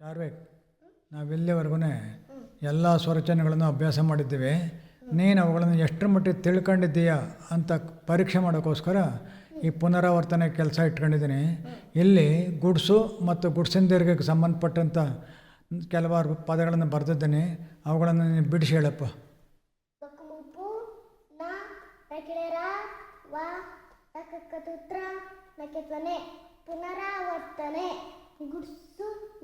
ಚಾರ್ವಿಕ್ ನಾವಿಲ್ಲಿವರೆಗೂ ಎಲ್ಲ ಸ್ವರಚನೆಗಳನ್ನು ಅಭ್ಯಾಸ ಮಾಡಿದ್ದೀವಿ. ನೀನು ಅವುಗಳನ್ನು ಎಷ್ಟರ ಮಟ್ಟಿಗೆ ತಿಳ್ಕೊಂಡಿದ್ದೀಯಾ ಅಂತ ಪರೀಕ್ಷೆ ಮಾಡೋಕ್ಕೋಸ್ಕರ ಈ ಪುನರಾವರ್ತನೆ ಕೆಲಸ ಇಟ್ಕೊಂಡಿದ್ದೀನಿ. ಇಲ್ಲಿ ಗುಡ್ಸು ಮತ್ತು ಗುಡ್ಸಿನ ದೀರ್ಘಕ್ಕೆ ಸಂಬಂಧಪಟ್ಟಂಥ ಕೆಲವಾರು ಪದಗಳನ್ನು ಬರೆದಿದ್ದೀನಿ. ಅವುಗಳನ್ನು ನೀನು ಬಿಡಿಸಿ ಹೇಳಪ್ಪ. ಪುನರಾವರ್ತನೆ. na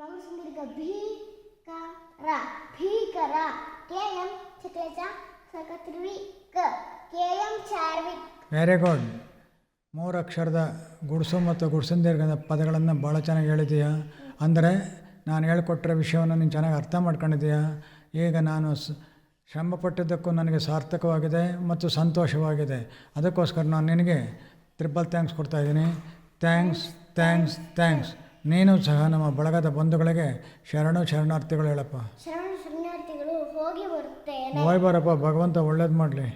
ಮಗುಸುಂದರ್ಗ ಭೀಕರ ಭೀಕರ ಕೆ ಎಂ ಸಕತ್ರಿವಿ ಕ K M Charvik very good ಮೂರು ಅಕ್ಷರದ ಗುಡ್ಸು ಮತ್ತು ಗುಡ್ಸಿನ ಪದಗಳನ್ನು ಭಾಳ ಚೆನ್ನಾಗಿ ಹೇಳಿದೀಯಾ. ಅಂದರೆ ನಾನು ಹೇಳ್ಕೊಟ್ಟಿರೋ ವಿಷಯವನ್ನು ನೀನು ಚೆನ್ನಾಗಿ ಅರ್ಥ ಮಾಡ್ಕೊಂಡಿದ್ದೀಯಾ ಈಗ ನಾನು ಶ್ರಮಪಟ್ಟಿದ್ದಕ್ಕೂ ನನಗೆ ಸಾರ್ಥಕವಾಗಿದೆ ಮತ್ತು ಸಂತೋಷವಾಗಿದೆ. ಅದಕ್ಕೋಸ್ಕರ ನಾನು ನಿನಗೆ ತ್ರಿಬಲ್ ಥ್ಯಾಂಕ್ಸ್ ಕೊಡ್ತಾಯಿದ್ದೀನಿ ಥ್ಯಾಂಕ್ಸ್ ಥ್ಯಾಂಕ್ಸ್ ಥ್ಯಾಂಕ್ಸ್ ನೀನು ಸಹ ನಮ್ಮ ಬಳಗದ ಬಂಧುಗಳಿಗೆ ಶರಣು ಶರಣಾರ್ಥಿಗಳು ಹೇಳಪ್ಪ. ಶರಣ ಶರಣಾರ್ಥಿಗಳು ಹೋಗಿ ಬರುತ್ತೆ ಹೋಯ್ ಬರಪ್ಪ ಭಗವಂತ ಒಳ್ಳೇದು ಮಾಡಲಿ.